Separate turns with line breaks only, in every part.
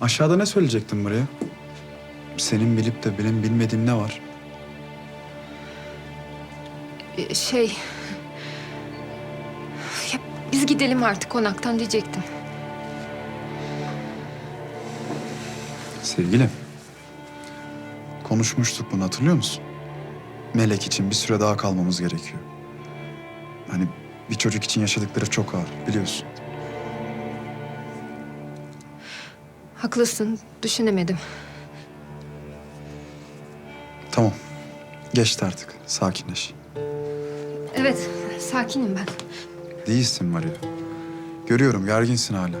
Aşağıda ne söyleyecektin buraya? Senin bilip de benim bilmediğim ne var?
Ee, şey... Ya biz gidelim artık konaktan diyecektim.
Sevgilim. Konuşmuştuk bunu hatırlıyor musun? Melek için bir süre daha kalmamız gerekiyor. Hani bir çocuk için yaşadıkları çok ağır biliyorsun.
Haklısın, düşünemedim.
Tamam. Geçti artık. Sakinleş.
Evet, sakinim ben.
Değilsin Maria. Görüyorum gerginsin hala.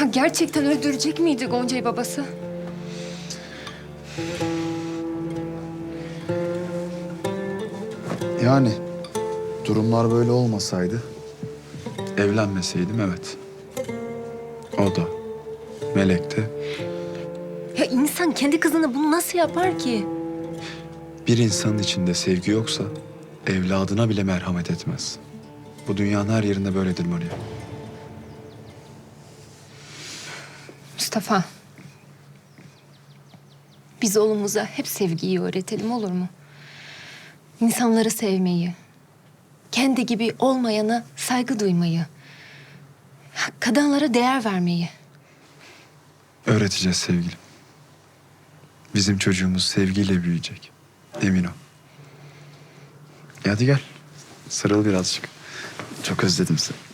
Ya gerçekten öldürecek miydi Gonca'yı babası?
Yani durumlar böyle olmasaydı evlenmeseydim evet. O da Melek de
Ya insan kendi kızına bunu nasıl yapar ki?
bir insanın içinde sevgi yoksa evladına bile merhamet etmez. Bu dünyanın her yerinde böyledir Maria.
Mustafa. Biz oğlumuza hep sevgiyi öğretelim olur mu? İnsanları sevmeyi, kendi gibi olmayana saygı duymayı, kadınlara değer vermeyi.
Öğreteceğiz sevgilim. Bizim çocuğumuz sevgiyle büyüyecek. Emin ol. E hadi gel. Sarıl birazcık. Çok özledim seni.